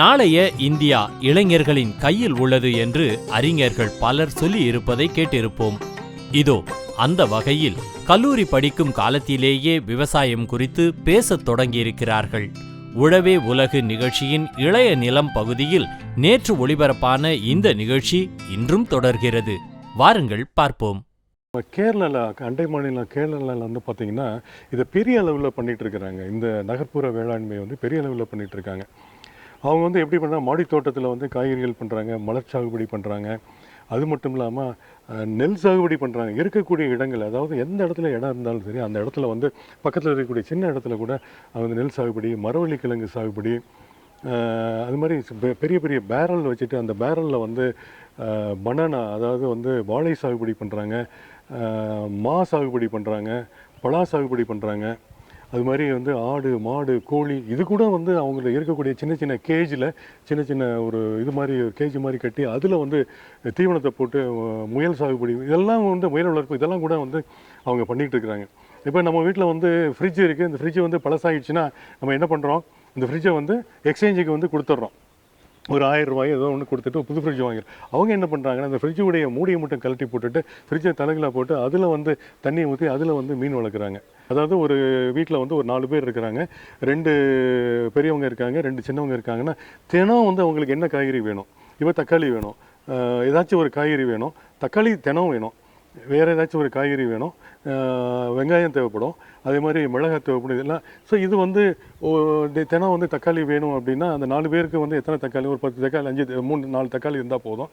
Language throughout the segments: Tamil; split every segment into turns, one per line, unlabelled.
நாளைய இந்தியா இளைஞர்களின் கையில் உள்ளது என்று அறிஞர்கள் பலர் சொல்லி இருப்பதை கேட்டிருப்போம். இதோ அந்த வகையில் கல்லூரி படிக்கும் காலத்திலேயே விவசாயம் குறித்து பேசத் தொடங்கியிருக்கிறார்கள். உழவே உலகு நிகழ்ச்சியின் இளைய நிலம் பகுதியில் நேற்று ஒளிபரப்பான இந்த நிகழ்ச்சி இன்றும் தொடர்கிறது. வாருங்கள் பார்ப்போம்.
கேரளாவில் அண்டை மாநிலம் கேரளாவில் வந்து பார்த்தீங்கன்னா இதை பெரிய அளவில் பண்ணிகிட்டு இருக்கிறாங்க. இந்த நகர்ப்புற வேளாண்மை வந்து பெரிய அளவில் பண்ணிகிட்டு இருக்காங்க. அவங்க வந்து எப்படி பண்ணுறாங்க மாடி தோட்டத்தில் வந்து காய்கறிகள் பண்ணுறாங்க மலர் சாகுபடி பண்ணுறாங்க அது மட்டும் இல்லாமல் நெல் சாகுபடி பண்ணுறாங்க இருக்கக்கூடிய இடங்கள் அதாவது எந்த இடத்துல இடம் இருந்தாலும் சரி அந்த இடத்துல வந்து பக்கத்தில் இருக்கக்கூடிய சின்ன இடத்துல கூட அவங்க நெல் சாகுபடி மரவள்ளி கிழங்கு சாகுபடி அது மாதிரி பெரிய பெரிய பேரல் வச்சுட்டு அந்த பேரலில் வந்து பனானா அதாவது வந்து வாழை சாகுபடி பண்ணுறாங்க மா சாகுபடி பண்ணுறாங்க பலா சாகுபடி பண்ணுறாங்க அது மாதிரி வந்து ஆடு மாடு கோழி இது கூட வந்து அவங்கள இருக்கக்கூடிய சின்ன சின்ன கேஜில் சின்ன சின்ன ஒரு இது மாதிரி கேஜ் மாதிரி கட்டி அதில் வந்து தீவனத்தை போட்டு முயல் சாகுபடி இதெல்லாம் வந்து முயல் வளர்ப்பு இதெல்லாம் கூட வந்து அவங்க பண்ணிகிட்டு இருக்கிறாங்க. இப்போ நம்ம வீட்டில் வந்து ஃப்ரிட்ஜ் இருக்குது இந்த ஃப்ரிட்ஜ் வந்து பழசாகிடுச்சுன்னா நம்ம என்ன பண்ணுறோம் இந்த ஃப்ரிட்ஜை வந்து எக்ஸ்சேஞ்சுக்கு வந்து கொடுத்துட்றோம் ஒரு ஆயிரம் ரூபாய் ஏதோ ஒன்று கொடுத்துட்டு புது ஃப்ரிட்ஜ் வாங்கிடும் அவங்க என்ன பண்ணுறாங்கன்னா அந்த ஃப்ரிட்ஜுடைய மூடியை மட்டும் கழட்டி போட்டுட்டு ஃப்ரிட்ஜை தலைகளை போட்டு அதில் வந்து தண்ணியை ஊற்றி அதில் வந்து மீன் வளர்க்குறாங்க. அதாவது ஒரு வீட்டில் வந்து ஒரு நாலு பேர் இருக்கிறாங்க. ரெண்டு பெரியவங்க இருக்காங்க ரெண்டு சின்னவங்க இருக்காங்கன்னா தினம் வந்து அவங்களுக்கு என்ன காய்கறி வேணும்? இப்போ தக்காளி வேணும். ஏதாச்சும் ஒரு காய்கறி வேணும். தக்காளி தினம் வேணும். வேறு ஏதாச்சும் ஒரு காய்கறி வேணும். வெங்காயம் தேவைப்படும். அதே மாதிரி மிளகாய் தேவைப்படும். இதெல்லாம் ஸோ இது வந்து ஓ- தினம் வந்து தக்காளி வேணும் அப்படின்னா அந்த நாலு பேருக்கு வந்து எத்தனை தக்காளி? ஒரு பத்து தக்காளி அஞ்சு மூணு நாலு தக்காளி இருந்தால் போதும்.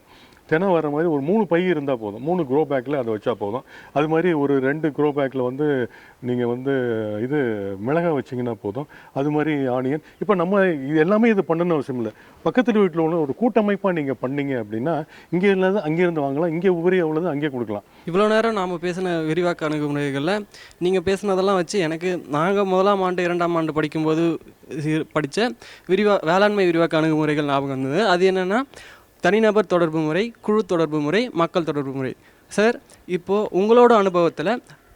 தினம் வர மாதிரி ஒரு மூணு பை இருந்தால் போதும். மூணு க்ரோ பேக்கில் அதை வச்சா போதும். அது மாதிரி ஒரு ரெண்டு க்ரோ பேக்கில் வந்து நீங்கள் வந்து இது மிளகாய் வச்சிங்கன்னா போதும். அது மாதிரி ஆனியன். இப்போ நம்ம இது எல்லாமே இது பண்ணணும் அவசியம் இல்லை. பக்கத்து வீட்டில் உள்ள ஒரு கூட்டமைப்பாக நீங்கள் பண்ணீங்க அப்படின்னா இங்கே இல்லாத அங்கேருந்து வாங்கலாம். இங்கே உபரி உள்ளது அங்கே கொடுக்கலாம்.
இவ்வளோ நேரம் நாம் பேசின விரிவாக்கான அணுகுமுறைகளில் நீங்கள் பேசினதெல்லாம் வச்சு எனக்கு நாங்கள் முதலாம் ஆண்டு இரண்டாம் ஆண்டு படிக்கும்போது படித்த விரிவா வேளாண்மை விரிவாக்க அணுகுமுறைகள் ஞாபகம் வந்தது. அது என்னென்னா தனிநபர் தொடர்பு முறை குழு தொடர்பு முறை மக்கள் தொடர்பு முறை. சார் இப்போது உங்களோட அனுபவத்தில்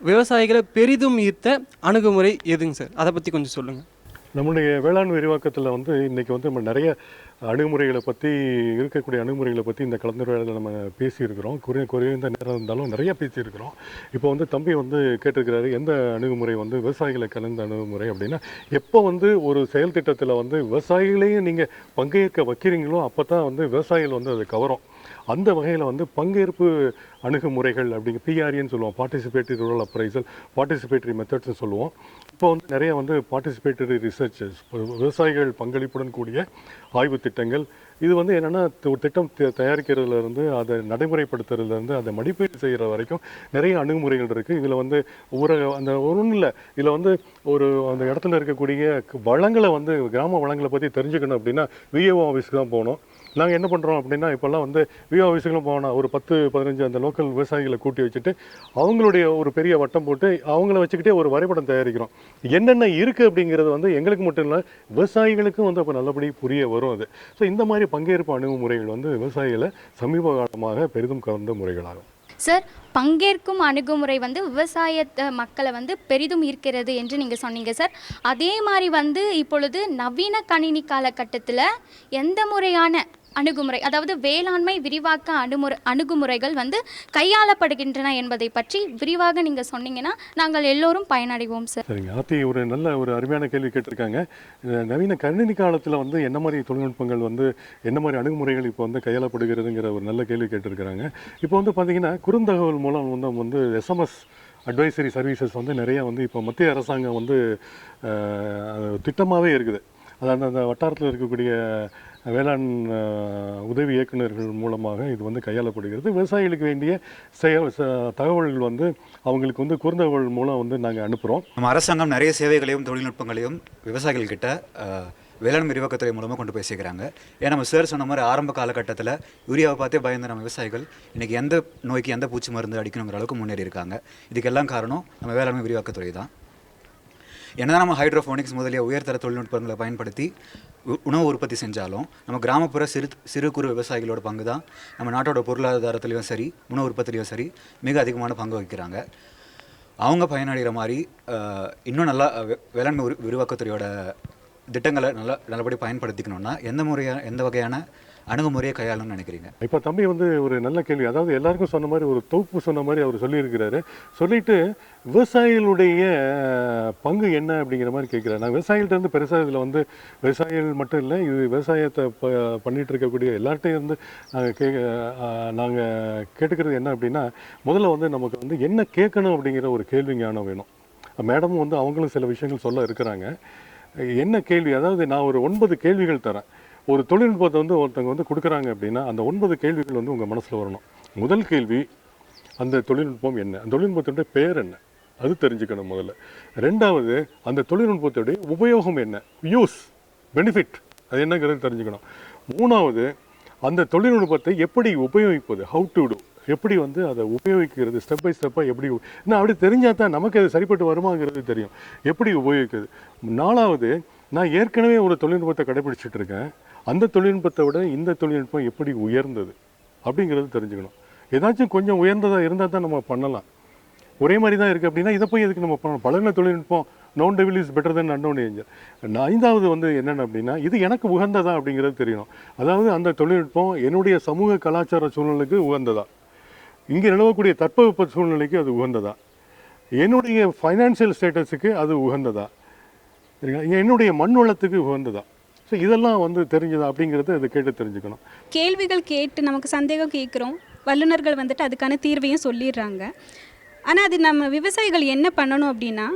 விவசாயிகளை பெரிதும் ஈர்த்த அணுகுமுறை எதுங்க சார்? அதை பற்றி கொஞ்சம் சொல்லுங்கள்
நம்முடைய வேளாண் விரிவாக்கத்தில் வந்து இன்றைக்கி வந்து நம்ம நிறைய அணுகுமுறைகளை பற்றி இருக்கக்கூடிய அணுகுமுறைகளை பற்றி இந்த கலந்துரையாடலில் நம்ம பேசியிருக்கிறோம். குறைய குறைந்த நேரம் இருந்தாலும் நிறைய பேசியிருக்கிறோம். இப்போ வந்து தம்பி வந்து கேட்டிருக்கிறாரு எந்த அணுகுமுறை வந்து விவசாயிகளை கலந்த அணுகுமுறை அப்படின்னா எப்போ வந்து ஒரு செயல் திட்டத்தில் வந்து விவசாயிகளையும் நீங்கள் பங்கேற்க வைக்கிறீங்களோ அப்போ தான் வந்து விவசாயிகள் வந்து அதை கவரும். அந்த வகையில் வந்து பங்கேற்பு அணுகுமுறைகள் அப்படிங்க பிஆர்ஏன்னு சொல்லுவோம். பார்ட்டிசிபேட்டரி ரூரல் அப்ரைசல் பார்ட்டிசிபேட்டரி மெத்தட்ஸ்னு சொல்லுவோம். இப்போ வந்து நிறைய வந்து பார்ட்டிசிபேட்டரி ரிசர்ச்சஸ் விவசாயிகள் பங்களிப்புடன் கூடிய ஆய்வு திட்டங்கள். இது வந்து என்னென்னா ஒரு திட்டம் த- அதை நடைமுறைப்படுத்துறதுலேருந்து அதை மதிப்பீடு செய்கிற வரைக்கும் நிறைய அணுகுமுறைகள் இருக்குது இதில் வந்து ஊரக அந்த ஒன்றும் இல்லை. இதில் வந்து ஒரு அந்த இடத்துல இருக்கக்கூடிய வளங்களை வந்து கிராம வளங்களை பற்றி தெரிஞ்சுக்கணும் அப்படின்னா விஏஓ ஆஃபீஸ்க்கு தான் போகணும். நாங்கள் என்ன பண்ணுறோம் அப்படின்னா இப்போல்லாம் வந்து விஓ ஆஃபீஸுகளும் போனால் ஒரு பத்து பதினஞ்சு அந்த லோக்கல் விவசாயிகளை கூட்டி வச்சுட்டு அவங்களுடைய ஒரு பெரிய வட்டம் போட்டு அவங்கள வச்சுக்கிட்டே ஒரு வரைபடம் தயாரிக்கிறோம். என்னென்ன இருக்குது அப்படிங்கிறது வந்து எங்களுக்கு மட்டும் இல்லை விவசாயிகளுக்கும் வந்து அப்போ நல்லபடி புரிய வரும் அது. ஸோ இந்த மாதிரி பங்கேற்பு அணுகுமுறைகள் வந்து விவசாயிகளை சமீப காலமாக பெரிதும் கவர்ந்த முறைகளாகும்.
சார் பங்கேற்கும் அணுகுமுறை வந்து விவசாயத்தை மக்களை வந்து பெரிதும் ஈர்க்கிறது என்று நீங்கள் சொன்னீங்க சார் அதே மாதிரி வந்து இப்பொழுது நவீன கணினி காலகட்டத்தில் எந்த முறையான அணுகுமுறை அதாவது வேளாண்மை விரிவாக்க அணுமுறை அணுகுமுறைகள் வந்து கையாளப்படுகின்றன என்பதை பற்றி விரிவாக நீங்கள் சொன்னீங்கன்னா நாங்கள் எல்லோரும் பயனடைவோம் சார்.
சரிங்க. ஆத்தி ஒரு நல்ல ஒரு அருமையான கேள்வி கேட்டிருக்காங்க. நவீன கணினி காலத்தில் வந்து என்ன மாதிரி தொழில்நுட்பங்கள் வந்து என்ன மாதிரி அணுகுமுறைகள் இப்போ வந்து கையாளப்படுகிறதுங்கிற ஒரு நல்ல கேள்வி கேட்டிருக்கிறாங்க. இப்போ வந்து பார்த்தீங்கன்னா குறுந்தகவல் மூலம் வந்து வந்து எஸ்எம்எஸ் அட்வைசரி சர்வீசஸ் வந்து நிறையா வந்து இப்போ மத்திய அரசாங்கம் வந்து திட்டமாகவே இருக்குது. அதாவது அந்த வட்டாரத்தில் இருக்கக்கூடிய வேளாண் உதவி இயக்குநர்கள் மூலமாக இது வந்து கையாளப்படுகிறது. விவசாயிகளுக்கு வேண்டிய செயல் தகவல்கள் வந்து அவங்களுக்கு வந்து குறுந்தகவல் மூலம் வந்து நாங்கள் அனுப்புகிறோம்
நம்ம அரசாங்கம் நிறைய சேவைகளையும் தொழில்நுட்பங்களையும் விவசாயிகள் கிட்ட வேளாண் விரிவாக்கத்துறை மூலமாக கொண்டு போய் சேர்க்குறாங்க. ஏன்னா நம்ம சார் சொன்ன மாதிரி ஆரம்ப காலகட்டத்தில் யூரியாவை பார்த்தே பயந்த நம்ம விவசாயிகள் இன்றைக்கி எந்த நோய்க்கு எந்த பூச்சி மருந்து அடிக்கணுங்கிற அளவுக்கு முன்னேறி இருக்காங்க. இதுக்கெல்லாம் காரணம் நம்ம வேளாண்மை விரிவாக்கத்துறை தான். என்னதான் நம்ம ஹைட்ரோஃபோனிக்ஸ் முதலிய உயர்தர தொழில்நுட்பங்களை பயன்படுத்தி உ- உணவு உற்பத்தி செஞ்சாலும் நம்ம கிராமப்புற சிறு சிறு குறு விவசாயிகளோட பங்கு தான் நம்ம நாட்டோட பொருளாதாரத்துலேயும் சரி உணவு உற்பத்திலையும் சரி மிக அதிகமான பங்கு வகிக்கிறாங்க. அவங்க பயனடைகிற மாதிரி இன்னும் நல்லா வேளாண்மை விரிவாக்கத்துறையோட திட்டங்களை நல்லா நல்லபடி பயன்படுத்திக்கணும்னா எந்த முறையான எந்த வகையான அணுகுமுறையை கையாளணும்னு நினைக்கிறீங்க?
இப்போ தம்பி வந்து ஒரு நல்ல கேள்வி. அதாவது எல்லாருக்கும் சொன்ன மாதிரி ஒரு தொகுப்பு சொன்ன மாதிரி அவர் சொல்லியிருக்கிறாரு. சொல்லிட்டு விவசாயிகளுடைய பங்கு என்ன அப்படிங்கிற மாதிரி கேட்குறாரு. நான் விவசாயிகள்ட்ட இருந்து பெருசாக இதில் வந்து விவசாயிகள் மட்டும் இல்லை இது விவசாயத்தை ப பண்ணிகிட்டு இருக்கக்கூடிய எல்லார்ட்டையும் இருந்து நாங்கள் கே நாங்கள் கேட்டுக்கிறது என்ன அப்படின்னா முதல்ல வந்து நமக்கு வந்து என்ன கேட்கணும் அப்படிங்கிற ஒரு கேள்வி ஞானம் வேணும். மேடமும் வந்து அவங்களும் சில விஷயங்கள் சொல்ல இருக்கிறாங்க. என்ன கேள்வி? அதாவது நான் ஒரு ஒன்பது கேள்விகள் தரேன். ஒரு தொழில்நுட்பத்தை வந்து ஒருத்தவங்க வந்து கொடுக்குறாங்க அப்படின்னா அந்த ஒன்பது கேள்விகள் வந்து உங்கள் மனசில் வரணும். முதல் கேள்வி அந்த தொழில்நுட்பம் என்ன? அந்த தொழில்நுட்பத்தினுடைய பெயர் என்ன? அது தெரிஞ்சுக்கணும் முதல்ல. ரெண்டாவது அந்த தொழில்நுட்பத்துடைய உபயோகம் என்ன? யூஸ் பெனிஃபிட் அது என்னங்கிறது தெரிஞ்சுக்கணும். மூணாவது அந்த தொழில்நுட்பத்தை எப்படி உபயோகிப்பது? ஹவு டு டு எப்படி வந்து அதை உபயோகிக்கிறது? ஸ்டெப் பை ஸ்டெப்பாக எப்படி நான் அப்படி தெரிஞ்சால் தான் நமக்கு அது சரிப்பட்டு வருமாங்கிறது தெரியும். எப்படி உபயோகிக்கிறது? நாலாவது நான் ஏற்கனவே ஒரு தொழில்நுட்பத்தை கடைபிடிச்சிட்டு இருக்கேன். அந்த தொழில்நுட்பத்தை விட இந்த தொழில்நுட்பம் எப்படி உயர்ந்தது அப்படிங்கிறது தெரிஞ்சுக்கணும். ஏதாச்சும் கொஞ்சம் உயர்ந்ததாக இருந்தால் தான் நம்ம பண்ணலாம். ஒரே மாதிரி தான் இருக்குது அப்படின்னா இதை போய் எதுக்கு நம்ம பண்ணணும்? பழகின தொழில்நுட்பம் known devil is better than unknown angel ஐந்தாவது வந்து என்னென்ன அப்படின்னா இது எனக்கு உகந்ததா அப்படிங்கிறது தெரியணும். அதாவது அந்த தொழில்நுட்பம் என்னுடைய சமூக கலாச்சார சூழ்நிலைக்கு உகந்ததா? இங்கே நிலவக்கூடிய தட்பவெப்ப சூழ்நிலைக்கு அது உகந்ததா? என்னுடைய ஃபைனான்சியல் ஸ்டேட்டஸுக்கு அது உகந்ததா? சரிங்களா? என்னுடைய மண் வளத்துக்கு உகந்ததா? ஸோ இதெல்லாம் வந்து தெரிஞ்சது அப்படிங்கிறத அதை கேட்டு தெரிஞ்சுக்கணும்.
கேள்விகள் கேட்டு நமக்கு சந்தேகம் கேட்குறோம். வல்லுநர்கள் வந்துட்டு அதுக்கான தீர்வையும் சொல்லிடுறாங்க. ஆனால் அது நம்ம விவசாயிகள் என்ன பண்ணணும் அப்படின்னா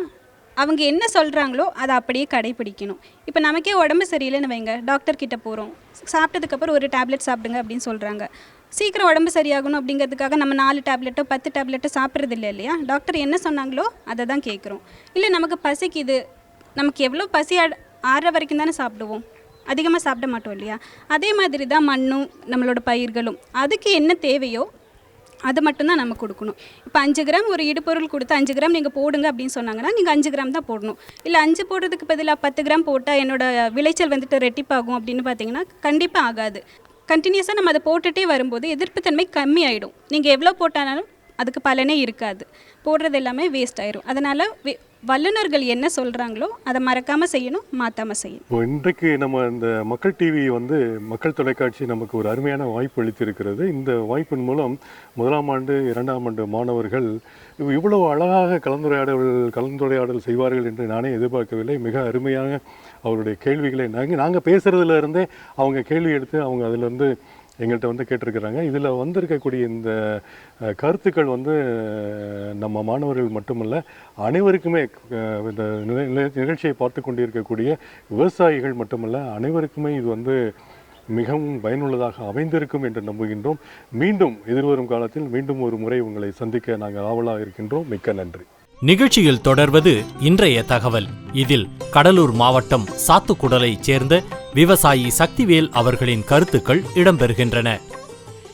அவங்க என்ன சொல்கிறாங்களோ அதை அப்படியே கடைபிடிக்கணும். இப்போ நமக்கே உடம்பு சரியில்லைன்னு வைங்க டாக்டர் கிட்ட போகிறோம் சாப்பிட்டதுக்கப்புறம் ஒரு டேப்லெட் சாப்பிடுங்க அப்படின்னு சொல்கிறாங்க சீக்கிரம் உடம்பு சரியாகணும் அப்படிங்கிறதுக்காக நம்ம நாலு டேப்லெட்டோ பத்து டேப்லெட்டோ சாப்பிட்றது இல்லை இல்லையா? டாக்டர் என்ன சொன்னாங்களோ அதை தான் கேட்குறோம். இல்லை நமக்கு பசிக்குது. நமக்கு எவ்வளோ பசி ஆட- ஆறுற வரைக்கும் தானே சாப்பிடுவோம். அதிகமாக சாப்பிட மாட்டோம் இல்லையா? அதே மாதிரி தான் மண்ணும் நம்மளோட பயிர்களும். அதுக்கு என்ன தேவையோ அது மட்டும்தான் நம்ம கொடுக்கணும். இப்போ அஞ்சு கிராம் ஒரு இடுபொருள் கொடுத்து அஞ்சு கிராம் நீங்கள் போடுங்க அப்படின்னு சொன்னாங்கன்னா நீங்கள் அஞ்சு கிராம் தான் போடணும். இல்லை அஞ்சு போடுறதுக்கு பதிலாக பத்து கிராம் போட்டால் என்னோட விளைச்சல் வந்துட்டு ரெட்டிப்பாகும் அப்படின்னு பார்த்தீங்கன்னா கண்டிப்பாக ஆகாது. கண்டினியூஸாக நம்ம அதை போட்டுகிட்டே வரும்போது எதிர்ப்புத்தன்மை கம்மி ஆகிடும் நீங்கள் எவ்வளோ போட்டாலும் அதுக்கு பலனே இருக்காது. போடுறது எல்லாமே வேஸ்ட் ஆயிரும். அதனால் வல்லுநர்கள் என்ன சொல்கிறாங்களோ அதை மறக்காமல் செய்யணும் மாற்றாமல் செய்யணும்.
இப்போ இன்றைக்கு நம்ம இந்த மக்கள் டிவி வந்து மக்கள் தொலைக்காட்சி நமக்கு ஒரு அருமையான வாய்ப்பு அளித்திருக்கிறது. இந்த வாய்ப்பின் மூலம் முதலாம் ஆண்டு இரண்டாம் ஆண்டு மாணவர்கள் இவ்வளோ இவ்வளவு அழகாக கலந்துரையாடல் கலந்துரையாடல் செய்வார்கள் என்று நானே எதிர்பார்க்கவில்லை. மிக அருமையாக அவருடைய கேள்விகளை நாங்கள் நாங்கள் பேசுகிறதுலேருந்தே அவங்க கேள்வி எடுத்து அவங்க அதிலிருந்து எங்கள்கிட்ட வந்து கேட்டிருக்கிறாங்க. இதில் வந்திருக்கக்கூடிய இந்த கருத்துக்கள் வந்து நம்ம மாணவர்கள் மட்டுமல்ல அனைவருக்குமே இந்த நிலை- நிகழ்ச்சியை பார்த்து கொண்டிருக்கக்கூடிய விவசாயிகள் மட்டுமல்ல அனைவருக்குமே இது வந்து மிகவும் பயனுள்ளதாக அமைந்திருக்கும் என்று நம்புகின்றோம். மீண்டும் எதிர்வரும் காலத்தில் மீண்டும் ஒரு முறை உங்களை சந்திக்க நாங்கள் ஆவலாக இருக்கின்றோம். மிக்க நன்றி.
நிகழ்ச்சியில் தொடர்வது இன்றைய தகவல். இதில் கடலூர் மாவட்டம் சாத்துக்குடலைச் சேர்ந்த விவசாயி சக்திவேல் அவர்களின் கருத்துக்கள் இடம்பெறுகின்றன.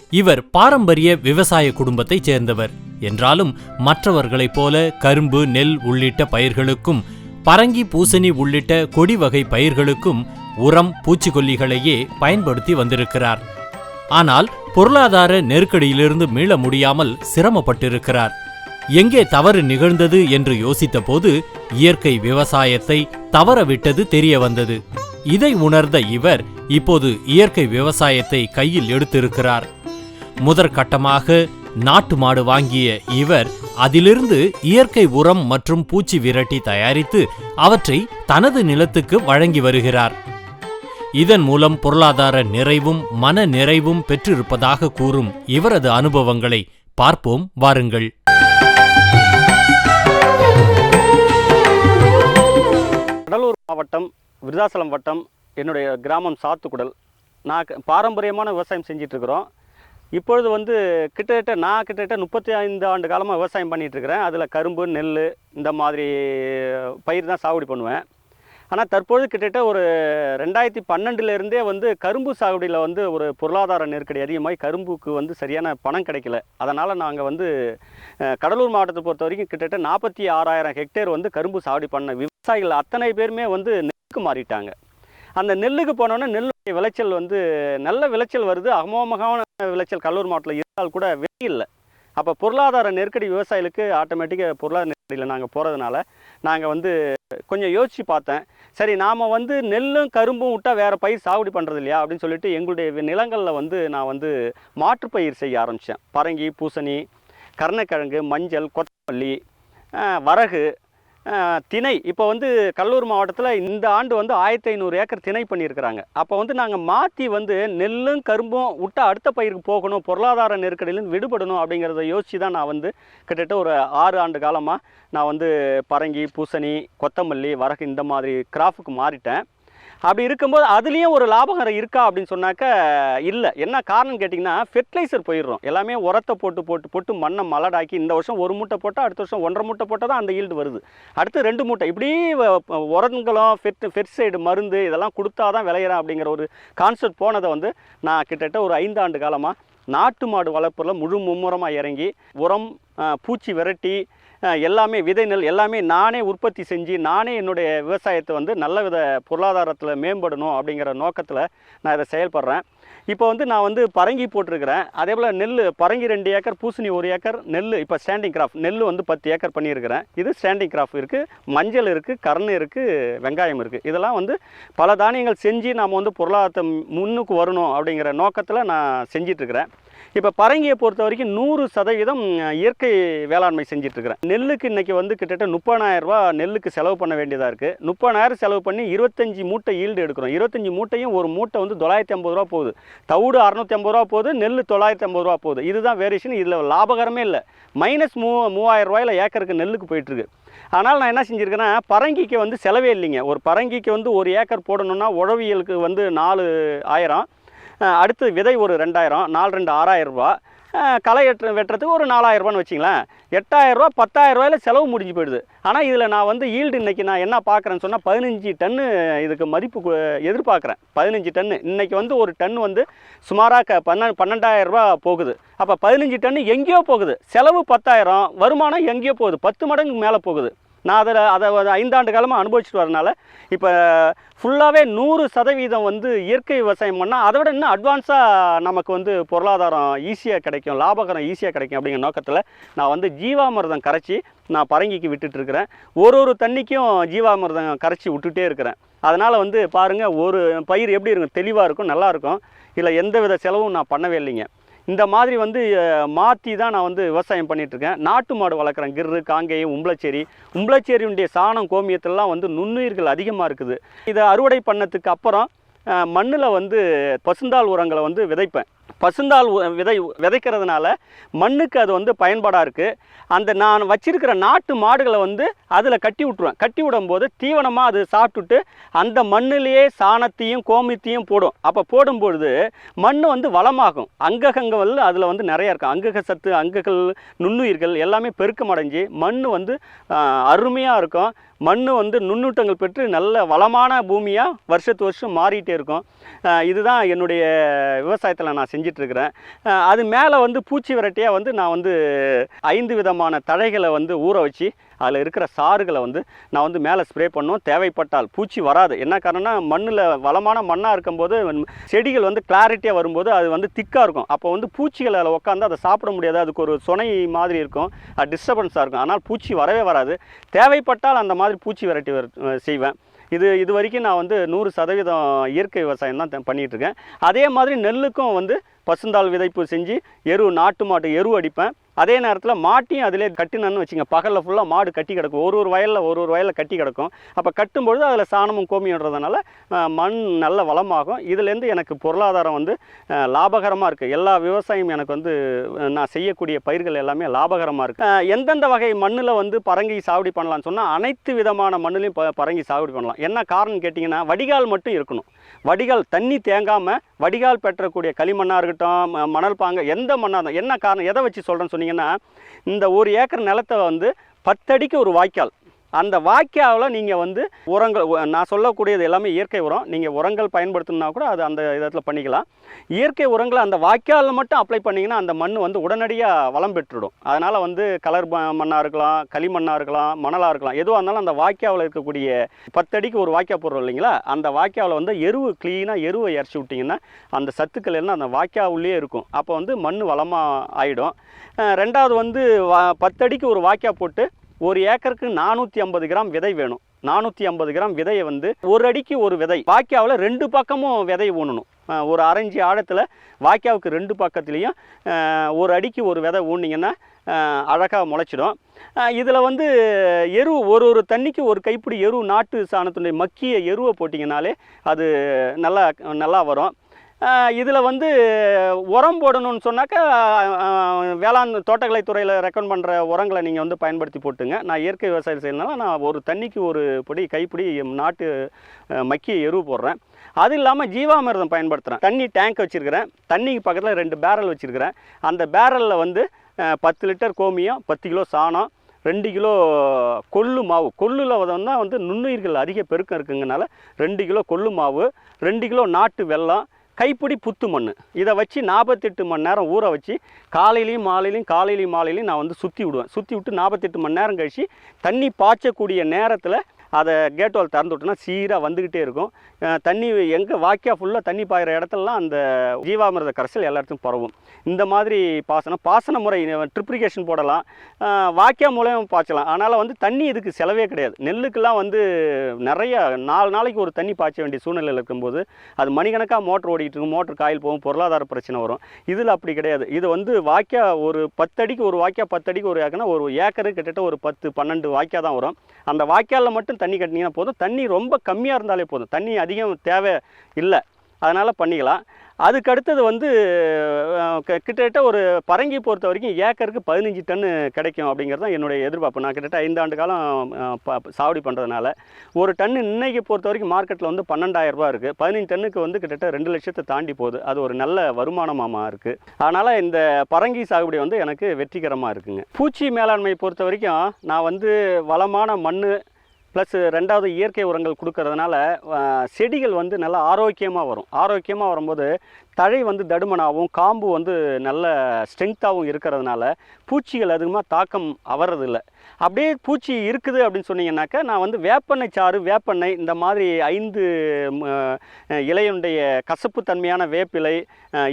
இவர் பாரம்பரிய விவசாய குடும்பத்தைச் சேர்ந்தவர். என்றாலும் மற்றவர்களைப் போல கரும்பு நெல் உள்ளிட்ட பயிர்களுக்கும் பரங்கி பூசணி உள்ளிட்ட கொடி வகை பயிர்களுக்கும் உரம் பூச்சிக்கொல்லிகளையே பயன்படுத்தி வந்திருக்கிறார். ஆனால் பொருளாதார நெருக்கடியிலிருந்து மீள முடியாமல் சிரமப்பட்டிருக்கிறார். எங்கே தவறு நிகழ்ந்தது என்று யோசித்தபோது இயற்கை விவசாயத்தை தவறவிட்டது தெரிய வந்தது இதை உணர்ந்த இவர் இப்போது இயற்கை விவசாயத்தை கையில் எடுத்திருக்கிறார். முதற்கட்டமாக நாட்டு மாடு வாங்கிய இவர் அதிலிருந்து இயற்கை உரம் மற்றும் பூச்சி விரட்டி தயாரித்து அவற்றை தனது நிலத்துக்கு வழங்கி வருகிறார். இதன் மூலம் பொருளாதார நிறைவும் மன நிறைவும் பெற்றிருப்பதாக கூறும் இவரது அனுபவங்களை பார்ப்போம் வாருங்கள்.
மாவட்டம் விருதாசலம் வட்டம் என்னுடைய கிராமம் சாத்துக்குடல். நான் பாரம்பரியமான விவசாயம் செஞ்சிட்ருக்குறோம். இப்பொழுது வந்து கிட்டத்தட்ட நான் கிட்டத்தட்ட முப்பத்தி ஐந்து ஆண்டு காலமாக விவசாயம் பண்ணிகிட்ருக்குறேன் அதில் கரும்பு நெல் இந்த மாதிரி பயிர் தான் சாகுபடி பண்ணுவேன். ஆனால் தற்பொழுது கிட்டத்தட்ட ஒரு ரெண்டாயிரத்தி பன்னெண்டுலேருந்தே வந்து கரும்பு சாகுபடியில் வந்து ஒரு பொருளாதார நெருக்கடி அதிகமாகி கரும்புக்கு வந்து சரியான பணம் கிடைக்கல. அதனால் நாங்கள் வந்து கடலூர் மாவட்டத்தை பொறுத்த வரைக்கும் கிட்டத்தட்ட நாற்பத்தி ஆறாயிரம் ஹெக்டேர் வந்து கரும்பு சாகுபடி பண்ண விவசாயிகள் அத்தனை பேருமே வந்து நெல்லுக்கு மாறிட்டாங்க. அந்த நெல்லுக்கு போனோன்னே நெல்லுடைய விளைச்சல் வந்து நல்ல விளைச்சல் வருது. அமோகமான விளைச்சல் கடலூர் மாவட்டத்தில் இருந்தால் கூட வெளியில் அப்போ பொருளாதார நெருக்கடி விவசாயிகளுக்கு ஆட்டோமேட்டிக்காக பொருளாதார நெருக்கடியில் நாங்கள் போகிறதுனால நாங்கள் வந்து கொஞ்சம் யோசித்து பார்த்தேன். சரி நாம் வந்து நெல்லும் கரும்பும் விட்டால் வேறு பயிர் சாகுடி பண்ணுறது இல்லையா? அப்படின்னு சொல்லிட்டு எங்களுடைய நிலங்களில் வந்து நான் வந்து மாற்றுப்பயிர் செய்ய ஆரம்பித்தேன் பரங்கி பூசணி கருணக்கிழங்கு மஞ்சள் கொத்தமல்லி வரகு திணை. இப்போ வந்து கடலூர் மாவட்டத்தில் இந்த ஆண்டு வந்து ஆயிரத்தி ஐநூறு ஏக்கர் திணை பண்ணியிருக்கிறாங்க. அப்போ வந்து நாங்கள் மாற்றி வந்து நெல்லும் கரும்பும் விட்டு அடுத்த பயிருக்கு போகணும் பொருளாதார நெருக்கடியிலேருந்து விடுபடணும் அப்படிங்கிறத யோசித்து தான் நான் வந்து கிட்டத்தட்ட ஒரு ஆறு ஆண்டு காலமாக நான் வந்து பரங்கி பூசணி கொத்தமல்லி வரகு இந்த மாதிரி கிராஃபுக்கு மாறிட்டேன். அப்படி இருக்கும்போது அதுலேயும் ஒரு லாபகரம் இருக்கா அப்படின்னு சொன்னாக்க இல்லை. என்ன காரணம் கேட்டிங்கன்னா ஃபெர்டிலைசர் போயிடுறோம். எல்லாமே உரத்தை போட்டு போட்டு போட்டு மண்ணை மலடாக்கி இந்த வருஷம் ஒரு மூட்டை போட்டால் அடுத்த வருஷம் ஒன்றரை மூட்டை போட்டால் தான் அந்த ஈல்டு வருது. அடுத்து ரெண்டு மூட்டை. இப்படி உரங்களும் ஃபெர்ட் ஃபெர்சைடு மருந்து இதெல்லாம் கொடுத்தா தான் விளையிறேன் அப்படிங்கிற ஒரு கான்செப்ட் போனதை வந்து நான் கிட்டத்தட்ட ஒரு ஐந்து ஆண்டு காலமாக நாட்டு மாடு வளர்ப்பில் முழு மும்முரமாக இறங்கி உரம் பூச்சி விரட்டி எல்லாமே விதை நெல் எல்லாமே நானே உற்பத்தி செஞ்சு நானே என்னுடைய விவசாயத்தை வந்து நல்ல வித பொருளாதாரத்தில் மேம்படணும் அப்படிங்கிற நோக்கத்தில் நான் இதை செயல்படுறேன். இப்போ வந்து நான் வந்து பரங்கி போட்டிருக்கிறேன். அதே போல் நெல் பரங்கி ரெண்டு ஏக்கர் பூசணி ஒரு ஏக்கர் நெல் இப்போ ஸ்டாண்டிங் கிராஃப்ட் நெல் வந்து பத்து ஏக்கர் பண்ணியிருக்கிறேன். இது ஸ்டாண்டிங் கிராஃப்ட் இருக்குது மஞ்சள் இருக்குது கரண் இருக்குது வெங்காயம் இருக்குது இதெல்லாம் வந்து பல தானியங்கள் செஞ்சு நாம் வந்து பொருளாதாரத்தை முன்னுக்கு வரணும் அப்படிங்கிற நோக்கத்தில் நான் செஞ்சிட்ருக்கிறேன் இப்போ பரங்கியை பொறுத்த வரைக்கும் நூறு சதவீதம் இயற்கை வேளாண்மை செஞ்சிட்ருக்கிறேன். நெல்லுக்கு இன்றைக்கி வந்து கிட்டத்தட்ட முப்பதாயிரரூபா நெல்லுக்கு செலவு பண்ண வேண்டியதாக இருக்குது முப்பதாயிரம் செலவு பண்ணி இருபத்தஞ்சி மூட்டை ஈல்டு எடுக்கிறோம். இருபத்தஞ்சி மூட்டையும் ஒரு மூட்டை வந்து தொள்ளாயிரத்தி ஐம்பது ரூபா போகுது. தவிடு அறநூற்றி ஐம்பது ரூபா போகுது நெல் தொள்ளாயிரத்தி ஐம்பது ரூபா போகுது. இதுதான் வேரியேஷன் இதில் லாபகரமே இல்லை. மைனஸ் மூ மூவாயிரம் ரூபாயில் ஏக்கருக்கு நெல்லுக்கு போயிட்டுருக்கு ஆனால் நான் என்ன செஞ்சுருக்கேன்னா பரங்கிக்கு வந்து செலவே இல்லைங்க. ஒரு பரங்கிக்கு வந்து ஒரு ஏக்கர் போடணுன்னா உழவியலுக்கு வந்து நாலு ஆயிரம். அடுத்து விதை ஒரு ரெண்டாயிரம் நாலு ரெண்டு ஆறாயிரம் ரூபா. களை எட்டு வெட்டுறதுக்கு ஒரு நாலாயிரம் ரூபான்னு வச்சிங்களேன் எட்டாயிரம் ரூபா ரூபாயில செலவு முடிஞ்சு போயிடுது. ஆனால் இதில் நான் வந்து ஈல்டு இன்றைக்கி நான் என்ன பார்க்குறேன்னு சொன்னால் பதினஞ்சு டன்னு இதுக்கு மதிப்பு எதிர்பார்க்குறேன் பதினஞ்சு டன்னு இன்றைக்கி வந்து ஒரு டன் வந்து சுமாராக க பன்ன போகுது. அப்போ பதினஞ்சு டன்னு எங்கேயோ போகுது. செலவு பத்தாயிரம் வருமானம் எங்கேயோ போகுது. பத்து மடங்கு மேலே போகுது. நான் அதில் அதை ஒரு ஐந்தாண்டு காலமாக அனுபவிச்சுட்டு வரனால இப்போ ஃபுல்லாகவே நூறு சதவீதம் வந்து இயற்கை விவசாயம் பண்ணால் அதை விட இன்னும் அட்வான்ஸாக நமக்கு வந்து பொருளாதாரம் ஈஸியாக கிடைக்கும் லாபகரம் ஈஸியாக கிடைக்கும் அப்படிங்கிற நோக்கத்தில் நான் வந்து ஜீவாமிர்தம் கரைச்சி நான் பரங்கிக்கு விட்டுட்டு இருக்கிறேன். ஒரு ஒரு தண்ணிக்கும் ஜீவாமிர்தம் கரைச்சி விட்டுட்டே இருக்கிறேன். அதனால் வந்து பாருங்கள் ஒரு பயிர் எப்படி இருக்கும்? தெளிவாக இருக்கும் நல்லாயிருக்கும் இல்லை இதில் எந்த வித செலவும் நான் பண்ணவே இல்லைங்க. இந்த மாதிரி வந்து மாற்றி தான் நான் வந்து விவசாயம் பண்ணிகிட்ருக்கேன் நாட்டு மாடு வளர்க்குறேன். கிர்ரு காங்கேயம் உம்பளச்சேரி. உம்பளச்சேரியுடைய சாணம் கோமியத்திலலாம் வந்து நுண்ணுயிர்கள் அதிகமாக இருக்குது. இதை அறுவடை பண்ணதுக்கு அப்புறம் மண்ணில் வந்து பசுந்தாள் உரங்களை வந்து விதைப்பேன். பசுந்தாள் விதை விதைக்கிறதுனால மண்ணுக்கு அது வந்து பயன்பாடாக இருக்குது அந்த நான் வச்சிருக்கிற நாட்டு மாடுகளை வந்து அதில் கட்டி விட்ருவேன் கட்டி விடும்போது தீவனமாக அது சாப்பிட்டுட்டு அந்த மண்ணிலேயே சாணத்தையும் கோமித்தையும் போடும். அப்போ போடும்பொழுது மண் வந்து வளமாகும். அங்ககங்கள் அதில் வந்து நிறைய இருக்கும். அங்கக சத்து அங்ககள் நுண்ணுயிர்கள் எல்லாமே பெருக்கமடைஞ்சு மண் வந்து அருமையாக இருக்கும். மண் வந்து நுண்ணூட்டங்கள் பெற்று நல்ல வளமான பூமியாக வருஷத்து வருஷம் மாறிட்டே இருக்கும். இதுதான் என்னுடைய விவசாயத்தில் நான் செஞ்சிட்ருக்கிறேன். அது மேலே வந்து பூச்சி விரட்டியாக வந்து நான் வந்து ஐந்து விதமான தழைகளை வந்து ஊற வச்சு அதில் இருக்கிற சாறுகளை வந்து நான் வந்து மேலே ஸ்ப்ரே பண்ணும். தேவைப்பட்டால் பூச்சி வராது. என்ன காரணம்னா மண்ணில் வளமான மண்ணாக இருக்கும்போது செடிகள் வந்து கிளாரிட்டியாக வரும்போது அது வந்து திக்காக இருக்கும். அப்போ வந்து பூச்சிகள் அதில் உட்காந்து அதை சாப்பிட முடியாது. அதுக்கு ஒரு சுனை மாதிரி இருக்கும். அது டிஸ்டர்பன்ஸாக இருக்கும். ஆனால் பூச்சி வரவே வராது. தேவைப்பட்டால் அந்த மாதிரி பூச்சி விரட்டி வர- செய்வேன். இது இது வரைக்கும் நான் வந்து நூறு சதவீதம் இயற்கை விவசாயம் தான் பண்ணிகிட்ருக்கேன் அதே மாதிரி நெல்லுக்கும் வந்து பசுந்தாள் விதைப்பு செஞ்சு எரு நாட்டு மாட்டு எரு அடிப்பேன். அதே நேரத்தில் மாட்டையும் அதிலே கட்டினன்னு வச்சுங்க பகலில் ஃபுல்லாக மாடு கட்டி கிடக்கும். ஒரு ஒரு வயலில் ஒரு ஒரு வயலில் கட்டி கிடக்கும். அப்போ கட்டும்பொழுது அதில் சாணமும் கோமியன்றதுனால மண் நல்ல வளமாகும். இதுலேருந்து எனக்கு பொருளாதாரம் வந்து லாபகரமாக இருக்குது எல்லா விவசாயம் எனக்கு வந்து நான் செய்யக்கூடிய பயிர்கள் எல்லாமே லாபகரமாக இருக்குது எந்தெந்த வகை மண்ணில் வந்து பரங்கி சாகுடி பண்ணலாம்னு சொன்னால் அனைத்து விதமான மண்ணிலையும் ப பரங்கி சாகுபடி பண்ணலாம். என்ன காரணம் கேட்டிங்கன்னா வடிகால் மட்டும் இருக்கணும். வடிகால் தண்ணி தேங்காமல் வடிகால் பெற்றக்கூடிய களிமண்ணாக இருக்கட்டும் மணல் பாங்க எந்த மண்ணாக இருந்தால் என்ன காரணம் எதை வச்சு சொல்கிறேன்னு சொன்னீங்கன்னா இந்த ஒரு ஏக்கர் நிலத்தை வந்து பத்தடிக்கு ஒரு வாய்க்கால் அந்த வாய்க்காவில் நீங்கள் வந்து உரங்கள் நான் சொல்லக்கூடியது எல்லாமே இயற்கை உரம். நீங்கள் உரங்கள் பயன்படுத்தணுன்னா கூட அது அந்த விதத்தில் பண்ணிக்கலாம். இயற்கை உரங்களை அந்த வாய்க்காலில் மட்டும் அப்ளை பண்ணிங்கன்னா அந்த மண் வந்து உடனடியாக வளம் பெற்றுடும். அதனால் வந்து கலர் மண்ணாக இருக்கலாம் களிமண்ணாக இருக்கலாம் மணலாக இருக்கலாம். எதுவாக இருந்தாலும் அந்த வாய்க்காவில் இருக்கக்கூடிய பத்தடிக்கு ஒரு வாய்க்கா போடுறோம் இல்லைங்களா? அந்த வாய்க்காவில் வந்து எருவு க்ளீனாக எருவை இறச்சி விட்டிங்கன்னா அந்த சத்துக்கள் எல்லாம் அந்த வாய்க்கா உள்ளே இருக்கும். அப்போ வந்து மண் வளமாக ஆகிடும் ரெண்டாவது வந்து வா பத்தடிக்கு ஒரு வாய்க்கா போட்டு ஒரு ஏக்கருக்கு நானூற்றி ஐம்பது கிராம் விதை வேணும். நானூற்றி ஐம்பது கிராம் விதையை வந்து ஒரு அடிக்கு ஒரு விதை. வாய்க்காவில் ரெண்டு பக்கமும் விதை ஊனணும். ஒரு அரைஞ்சி ஆழத்தில் வாய்க்காவுக்கு ரெண்டு பக்கத்துலேயும் ஒரு அடிக்கு ஒரு விதை ஊனிங்கன்னா அழகாக முளைச்சிடும். இதில் வந்து எரு ஒரு ஒரு தண்ணிக்கு ஒரு கைப்பிடி எரு நாட்டு சாணத்துடைய மக்கிய எருவை போட்டிங்கனாலே அது நல்லா நல்லா வரும். இதில் வந்து உரம் போடணும்னு சொன்னாக்கா வேளாண் தோட்டக்கலை துறையில் ரெக்கமெண்ட் பண்ணுற உரங்களை நீங்கள் வந்து பயன்படுத்தி போட்டுங்க. நான் இயற்கை விவசாயம் செய்யறதுனால நான் ஒரு தண்ணிக்கு ஒரு பொடி கைப்பிடி நாட்டு மக்கிய எரு போடுறேன். அது இல்லாமல் ஜீவாமிர்தம் பயன்படுத்துகிறேன் தண்ணி டேங்க் வச்சுருக்கிறேன். தண்ணிக்கு பக்கத்தில் ரெண்டு பேரல் வச்சுருக்கிறேன். அந்த பேரலில் வந்து பத்து லிட்டர் கோமியம் பத்து கிலோ சாணம் ரெண்டு கிலோ கொள்ளு மாவு. கொள்ளில் தான் வந்து நுண்ணுயிர்கள் அதிக பெருக்கம் இருக்குங்கனால ரெண்டு கிலோ கொள்ளு மாவு ரெண்டு கிலோ நாட்டு வெல்லம் கைப்பிடி புத்து மண் இதை வச்சு நாற்பத்தெட்டு மணி நேரம் ஊற வச்சு காலையிலையும் மாலையிலையும் காலையிலையும் மாலையிலையும் நான் வந்து சுற்றி விடுவேன். சுற்றி விட்டு நாற்பத்தெட்டு மணி நேரம் கழிச்சு தண்ணி பாய்ச்சக்கூடிய நேரத்தில் அதை கேட் வால் திறந்து விட்டோன்னா சீராக வந்துக்கிட்டே இருக்கும். தண்ணி எங்கே வாக்கியாக ஃபுல்லாக தண்ணி பாயிற இடத்துலலாம் அந்த ஜீவாமிரத கரைசல் எல்லா இடத்துக்கும் பரவும். இந்த மாதிரி பாசனம் பாசன முறை ட்ரிப்ளிகேஷன் போடலாம். வாக்கியா மூலம் பாய்ச்சலாம். அதனால் வந்து தண்ணி இதுக்கு செலவே கிடையாது. நெல்லுக்கெல்லாம் வந்து நிறைய நாலு நாளைக்கு ஒரு தண்ணி பாய்ச்ச வேண்டிய சூழ்நிலையில் இருக்கும்போது அது மணிக்கணக்காக மோட்டர் ஓடிக்கிட்டு இருக்கும். மோட்டர் காயில் போகும் பொருளாதார பிரச்சனை வரும். இதில் அப்படி கிடையாது. இது வந்து வாக்கியா ஒரு பத்தடிக்கு ஒரு வாக்கியா பத்தடிக்கு ஒரு ஏக்கர்னா ஒரு ஏக்கரு கிட்டத்தட்ட ஒரு பத்து பன்னெண்டு வாக்கியா தான் வரும். அந்த வாய்க்காலில் மட்டும் தண்ணி கட்டினீங்கன்னா போதும். தண்ணி ரொம்ப கம்மியாக இருந்தாலே போதும். தண்ணி அதிகம் தேவை இல்லை. அதனால் பண்ணிக்கலாம். அதுக்கு அடுத்தது வந்து க- கிட்டத்தட்ட ஒரு பரங்கி பொறுத்த வரைக்கும் ஏக்கருக்கு பதினஞ்சு டன்னு கிடைக்கும் அப்படிங்கிறது தான் என்னுடைய எதிர்பார்ப்பு. நான் கிட்டத்தட்ட ஐந்தாண்டு காலம் ப- சாவடி பண்ணுறதுனால ஒரு டன்னு இன்னைக்கு பொறுத்த வரைக்கும் மார்க்கெட்டில் வந்து பன்னெண்டாயிரம் ரூபாய் இருக்குது பதினஞ்சு டன்னுக்கு வந்து கிட்டத்தட்ட ரெண்டு லட்சத்தை தாண்டி போகுது. அது ஒரு நல்ல வருமானமாக இருக்குது அதனால் இந்த பரங்கி சாகுபடி வந்து எனக்கு வெற்றிகரமாக இருக்குங்க. பூச்சி மேலாண்மை பொறுத்த வரைக்கும் நான் வந்து வளமான மண் ப்ளஸ் ரெண்டாவது இயற்கை உரங்கள் கொடுக்கறதுனால செடிகள் வந்து நல்லா ஆரோக்கியமாக வரும். ஆரோக்கியமாக வரும்போது தழை வந்து தடுமனாகவும் காம்பு வந்து நல்ல ஸ்ட்ரென்த்தாகவும் இருக்கிறதுனால பூச்சிகள் அதிகமாக தாக்கம் அவரதில்லை அப்படியே பூச்சி இருக்குது அப்படின்னு சொன்னீங்கன்னாக்கா நான் வந்து வேப்பெண்ணெய் சாறு வேப்பெண்ணெய் இந்த மாதிரி ஐந்து இலையுடைய கசப்பு தன்மையான வேப்பிலை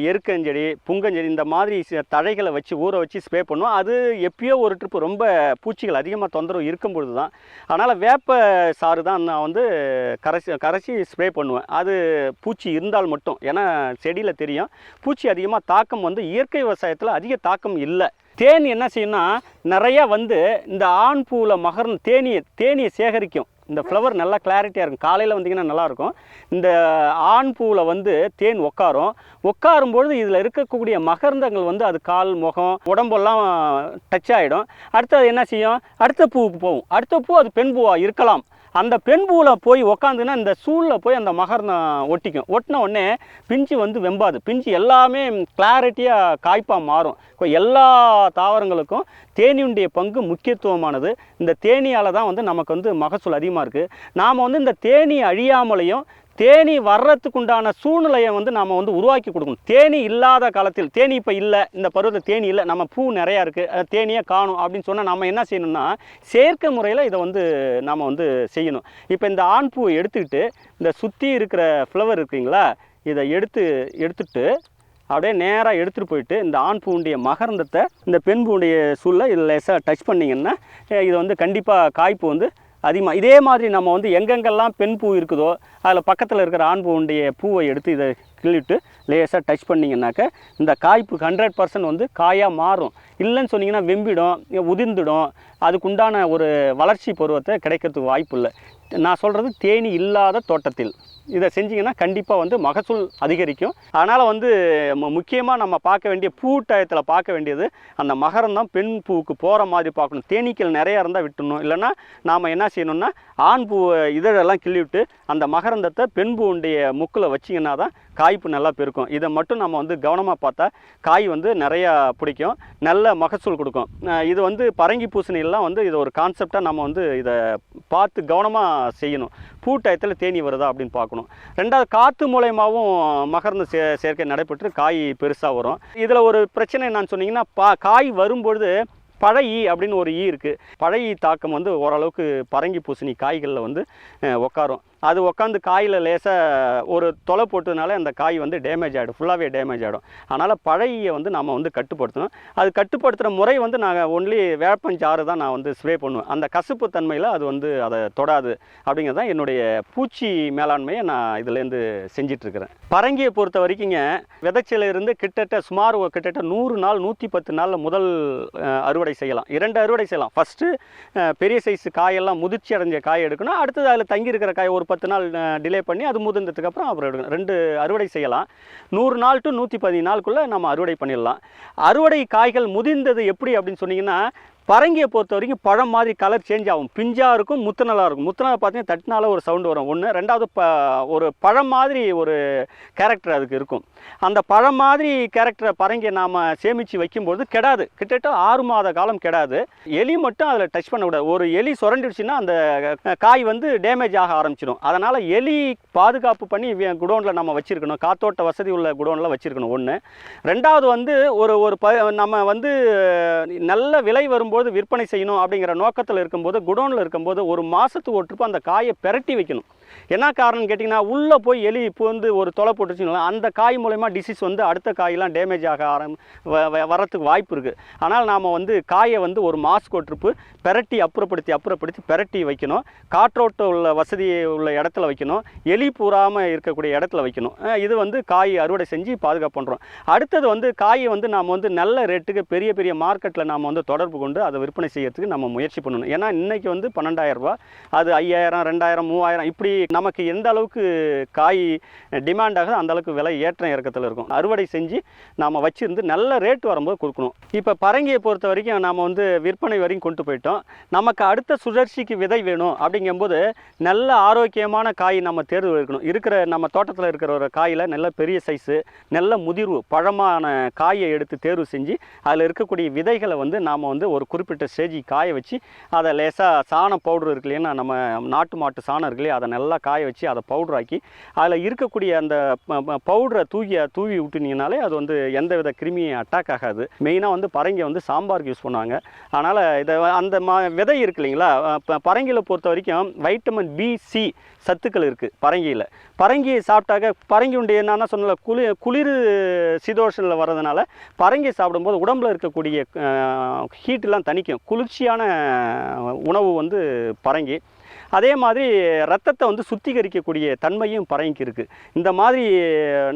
எருக்கஞ்செடி புங்கஞ்செடி இந்த மாதிரி தழைகளை வச்சு ஊற வச்சு ஸ்ப்ரே பண்ணுவோம். அது எப்பயோ ஒரு ட்ரிப்பு ரொம்ப பூச்சிகள் அதிகமாக தொந்தரவு இருக்கும் பொழுது தான் அதனால் வேப்ப சாறு தான் நான் வந்து கரைச்சி கரைச்சி ஸ்ப்ரே பண்ணுவேன். அது பூச்சி இருந்தால் மட்டும். ஏன்னா செடியில் தெரியும். பூச்சி அதிகமாக தாக்கம் வந்து இயற்கை விவசாயத்தில் அதிக தாக்கம் இல்லை. தேனி என்ன செய்யும்னா நிறையா வந்து இந்த ஆண் பூவில் மகர் தேனியை தேனியை சேகரிக்கும். இந்த ஃப்ளவர் நல்லா கிளாரிட்டியாக இருக்கும். காலையில் வந்தீங்கன்னா நல்லாயிருக்கும் இந்த ஆண் பூவில் வந்து தேன் உட்காரும் உட்காரும் பொழுது இதில் இருக்கக்கூடிய மகர்ந்தங்கள் வந்து அது கால் முகம் உடம்பெல்லாம் டச் ஆகிடும் அடுத்து அது என்ன செய்யும்? அடுத்த பூவுக்கு போகும். அடுத்த பூ அது பெண் பூவாக இருக்கலாம். அந்த பெண் பூவில் போய் உக்காந்துன்னா இந்த சூழில் போய் அந்த மகர்ந்தம் ஒட்டிக்கும். ஒட்டின உடனே பிஞ்சு வந்து வெம்பாது. பிஞ்சு எல்லாமே கிளாரிட்டியாக காய்ப்பாக மாறும். இப்போ எல்லா தாவரங்களுக்கும் தேனியுடைய பங்கு முக்கியத்துவமானது. இந்த தேனியால் தான் வந்து நமக்கு வந்து மகசூல் அதிகமாக இருக்குது நாம் வந்து இந்த தேனி அழியாமலையும் தேனி வர்றதுக்கு உண்டான சூழ்நிலையை வந்து நாம் வந்து உருவாக்கி கொடுக்கணும். தேனி இல்லாத காலத்தில் தேனி இப்போ இல்லை இந்த பருவத்தில் தேனி இல்லை நம்ம பூ நிறையா இருக்குது தேனியே காணும் அப்படின்னு சொன்னால் நம்ம என்ன செய்யணும்னா செயற்கை முறையில் இதை வந்து நாம் வந்து செய்யணும். இப்போ இந்த ஆண் பூவை எடுத்துக்கிட்டு இந்த சுற்றி இருக்கிற ஃப்ளவர் இருக்குங்களா இதை எடுத்து எடுத்துட்டு அப்படியே நேராக எடுத்துகிட்டு போயிட்டு இந்த ஆண் பூவுடைய மகரந்தத்தை இந்த பெண் பூண்டிய சூழலை இதில் லேசாக டச் பண்ணிங்கன்னா இது வந்து கண்டிப்பாக காய்ப்பு வந்து அதிகமாக இதே மாதிரி நம்ம வந்து எங்கெங்கெல்லாம் பெண் பூ இருக்குதோ அதில் பக்கத்தில் இருக்கிற ஆண் பூவுடைய பூவை எடுத்து இதை கிள்ளிட்டு லேசாக டச் பண்ணிங்கனாக்க இந்த காய்ப்பு ஹண்ட்ரட் பர்சன்ட் வந்து காயாக மாறும். இல்லைன்னு சொன்னீங்கன்னா வெம்பிடும் உதிர்ந்துடும். அதுக்குண்டான ஒரு வளர்ச்சி பருவத்தை கிடைக்கிறதுக்கு வாய்ப்பு இல்லை. நான் சொல்கிறது தேனி இல்லாத தோட்டத்தில். இதை செஞ்சிங்கன்னா கண்டிப்பாக வந்து மகசூல் அதிகரிக்கும். அதனால் வந்து முக்கியமாக நம்ம பார்க்க வேண்டிய பூ டயத்தில் பார்க்க வேண்டியது அந்த மகரந்தான் பெண் பூவுக்கு போகிற மாதிரி பார்க்கணும். தேனீக்கள் நிறையா இருந்தால் விட்டுணும் இல்லைன்னா நாம் என்ன செய்யணும்னா ஆண் பூ இதழெல்லாம் கிள்ளிவிட்டு அந்த மகரந்தத்தை பெண் பூவுடைய முக்கில் வச்சிங்கன்னா தான் காய்ப்பு நல்லா பெருக்கும். இதை மட்டும் நம்ம வந்து கவனமாக பார்த்தா காய் வந்து நிறையா பிடிக்கும். நல்ல மகசூல் கொடுக்கும். இது வந்து பரங்கி பூசணியெல்லாம் வந்து இது ஒரு கான்செப்டாக நம்ம வந்து இதை பார்த்து கவனமாக செய்யணும். பூ டயத்தில் தேனி வருதா அப்படின்னு பார்க்கணும். ரெண்டாவது காற்று மூலயமாவும் மகர்ந்த சே சேர்க்கை நடைபெற்று காய் பெருசாக வரும். இதில் ஒரு பிரச்சனை என்னன்னு சொன்னீங்கன்னா பா காய் வரும்பொழுது பழையி அப்படின்னு ஒரு ஈ இருக்குது பழையி தாக்கம் வந்து ஓரளவுக்கு பரங்கி பூசணி காய்களில் வந்து உக்காரும். உட்காரும் அது உட்காந்து காயில் லேசாக ஒரு தொலை போட்டதுனால அந்த காய் வந்து டேமேஜ் ஆகிடும் ஃபுல்லாகவே டேமேஜ் ஆகிடும் அதனால் பழைய வந்து நம்ம வந்து கட்டுப்படுத்தணும். அது கட்டுப்படுத்துகிற முறை வந்து நாங்கள் ஒன்லி வேப்பஞ்சாறு தான் நான் வந்து ஸ்ப்ரே பண்ணுவேன். அந்த கசுப்பு தன்மையில் அது வந்து அதை தொடாது அப்படிங்கிறது தான் என்னுடைய பூச்சி மேலாண்மையை நான் இதுலேருந்து செஞ்சிட்ருக்கிறேன். பரங்கியை பொறுத்த வரைக்குங்க விதைச்சிலிருந்து கிட்டத்தட்ட சுமார் ஒரு கிட்டத்தட்ட நூறு நாள் நூற்றி பத்து நாளில் முதல் அறுவடை செய்யலாம். இரண்டு அறுவடை செய்யலாம். ஃபஸ்ட்டு பெரிய சைஸ் காயெல்லாம் முதிர்ச்சி அடைஞ்ச காய் எடுக்கணும். அடுத்தது அதில் தங்கி இருக்கிற காய் ஒரு பத்து நாள் டிலே பண்ணி அது முதிர்ந்ததுக்கு அப்புறம் அப்புறம் எடுக்கணும் ரெண்டு அறுவடை செய்யலாம். நூறு நாள் டு நூற்றி பதினஞ்சு நாளுக்குள்ளே நம்ம அறுவடை பண்ணிடலாம். அறுவடை காய்கள் முதிர்ந்தது எப்படி அப்படின்னு சொன்னீங்கன்னா பரங்கியை பொறுத்த வரைக்கும் பழம் மாதிரி கலர் சேஞ்ச் ஆகும். பிஞ்சாக இருக்கும் முத்துநலாக இருக்கும் முத்துனலை பார்த்தீங்கன்னா தட்டினால ஒரு சவுண்டு வரும். ஒன்று ரெண்டாவது ப ஒரு பழம் மாதிரி ஒரு கேரக்டர் அதுக்கு இருக்கும். அந்த பழம் மாதிரி கேரக்டரை பரங்கியை நாம் சேமித்து வைக்கும்போது கெடாது. கிட்டத்தட்ட ஆறு மாத காலம் கெடாது. எலி மட்டும் அதில் டச் பண்ணக்கூடாது. ஒரு எலி சுரண்டிடுச்சுன்னா அந்த காய் வந்து டேமேஜ் ஆக ஆரம்பிச்சிடும். அதனால் எலி பாதுகாப்பு பண்ணி குடோனில் நம்ம வச்சுருக்கணும். காத்தோட்ட வசதி உள்ள குடோனில் வச்சுருக்கணும். ஒன்று ரெண்டாவது வந்து ஒரு ஒரு ப நம்ம வந்து நல்ல விலை வரும் இருக்கும்போது விற்பனை செய்யணும் அப்படிங்கிற நோக்கத்தில் இருக்கும்போது குடோனில் இருக்கும்போது ஒரு மாதத்துக்கு ஒரு அந்த காயை பெரட்டி வைக்கணும். என்ன காரணம்னு கேட்டிங்கன்னா உள்ளே போய் எலி இப்போ வந்து ஒரு தொலை போட்டுச்சுங்களா அந்த காய் மூலயமா டிசீஸ் வந்து அடுத்த காயெல்லாம் டேமேஜ் ஆக ஆரம் வ- வ- வரத்துக்கு வாய்ப்பு இருக்குது ஆனால் நாம் வந்து காயை வந்து ஒரு மாஸ்க் ஒரு ட்ரிப்பு பெரட்டி அப்புறப்படுத்தி அப்புறப்படுத்தி பெரட்டி வைக்கணும். காற்றோட்ட உள்ள வசதி உள்ள இடத்துல வைக்கணும். எலி பூராமல் இருக்கக்கூடிய இடத்துல வைக்கணும். இது வந்து காய் அறுவடை செஞ்சு பாதுகாப்பு பண்ணுறோம் அடுத்தது வந்து காயை வந்து நாம் வந்து நல்ல ரேட்டுக்கு பெரிய பெரிய மார்க்கெட்டில் நாம் வந்து தொடர்பு கொண்டு அதை விற்பனை செய்யறதுக்கு நம்ம முயற்சி பண்ணணும். ஏன்னா இன்னைக்கு வந்து பன்னெண்டாயிரம் ரூபா அது ஐயாயிரம் ரெண்டாயிரம் மூவாயிரம் இப்படி நமக்கு எந்த அளவுக்கு காய் டிமாண்ட் ஆகுது அந்த அளவுக்கு விலை ஏற்றம் இறக்கத்தில் இருக்கும். அறுவடை செஞ்சு நாம் வச்சுருந்து நல்ல ரேட் வரும்போது கொடுக்கணும். இப்போ பரங்கியை பொறுத்த வரைக்கும் நாம் வந்து விற்பனை வரையும் கொண்டு போயிட்டோம். நமக்கு அடுத்த சுழற்சிக்கு விதை வேணும் அப்படிங்கும்போது நல்ல ஆரோக்கியமான காய் நம்ம தேர்வு இருக்கணும் இருக்கிற நம்ம தோட்டத்தில் இருக்கிற ஒரு காயில் நல்ல பெரிய சைஸு நல்ல முதிர்வு பழமான காயை எடுத்து தேர்வு செஞ்சு அதில் இருக்கக்கூடிய விதைகளை வந்து நாம் வந்து ஒரு குறிப்பிட்ட ஸ்டேஜி காய வச்சு அதை லேசாக சாணம் பவுடர் இருக்கு இல்லையா நம்ம நாட்டு மாட்டு சாணம் இருக்கு இல்லையா அதை நல்லா நல்லா காய வச்சு அதை பவுடராக்கி அதில் இருக்கக்கூடிய அந்த பவுடரை தூக்கி தூவி விட்டுனீங்கனாலே அது வந்து எந்த வித கிருமியும் அட்டாக் ஆகாது. மெயினாக வந்து பரங்கி வந்து சாம்பாருக்கு யூஸ் பண்ணுவாங்க. அதனால் இதை அந்த மா விதை இருக்கு இல்லைங்களா? பரங்கியில் பொறுத்த வரைக்கும் வைட்டமின் பி சி சத்துக்கள் இருக்குது பரங்கியில் பரங்கியை சாப்பிட்டாக்க பரங்கி உண்டு என்னன்னா சொன்னல குளிர் குளிர் சிதோஷனில் வர்றதுனால பரங்கி சாப்பிடும்போது உடம்புல இருக்கக்கூடிய ஹீட்டெலாம் தணிக்கும். குளிர்ச்சியான உணவு வந்து பரங்கி. அதே மாதிரி ரத்தத்தை வந்து சுத்திகரிக்கக்கூடிய தன்மையும் பரங்கிக்கு இருக்குது இந்த மாதிரி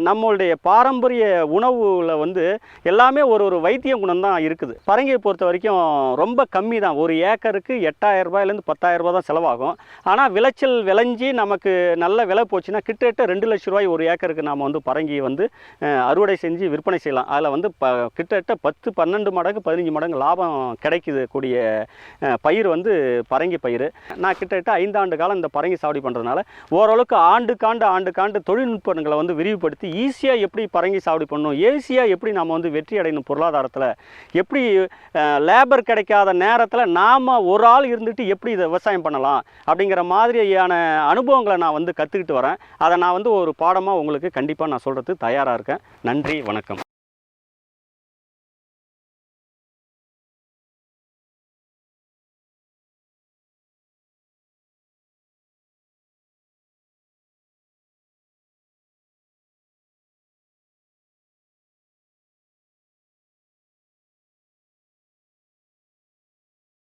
நம்மளுடைய பாரம்பரிய உணவுல வந்து எல்லாமே ஒரு ஒரு வைத்திய குணம் தான் இருக்குது. பரங்கியை பொறுத்த வரைக்கும் ரொம்ப கம்மி தான். ஒரு ஏக்கருக்கு எட்டாயிரம் ரூபாயிலேருந்து பத்தாயிரம் ரூபாய் தான் செலவாகும். ஆனால் விளைச்சல் விளைஞ்சி நமக்கு நல்ல விலை போச்சுன்னா கிட்டத்தட்ட ரெண்டு லட்ச ரூபாய் ஒரு ஏக்கருக்கு நாம் வந்து பரங்கி வந்து அறுவடை செஞ்சு விற்பனை செய்யலாம். அதில் வந்து ப கிட்டத்தட்ட பத்து பன்னெண்டு மடங்கு பதினஞ்சு மடங்கு லாபம் கிடைக்குது கூடிய பயிர் வந்து பரங்கி பயிர் நான் கிட்டத்தட்ட ஐந்தாண்டு காலம் இந்த பரங்கி சாவடி பண்ணுறதுனால ஓரளவுக்கு ஆண்டுக்காண்டு ஆண்டுக்காண்டு தொழில்நுட்பங்களை வந்து விரிவுபடுத்தி ஈஸியாக எப்படி பரங்கி சாவடி பண்ணணும் ஈஸியாக எப்படி நாம் வந்து வெற்றி அடையணும் பொருளாதாரத்தில் எப்படி லேபர் கிடைக்காத நேரத்தில் நாம் ஒரு ஆள் இருந்துட்டு எப்படி இதை விவசாயம் பண்ணலாம் அப்படிங்கிற மாதிரியான அனுபவங்களை நான் வந்து கற்றுக்கிட்டு வரேன். அதை நான் வந்து ஒரு பாடமாக உங்களுக்கு கண்டிப்பாக நான் சொல்கிறது தயாராக இருக்கேன். நன்றி வணக்கம்.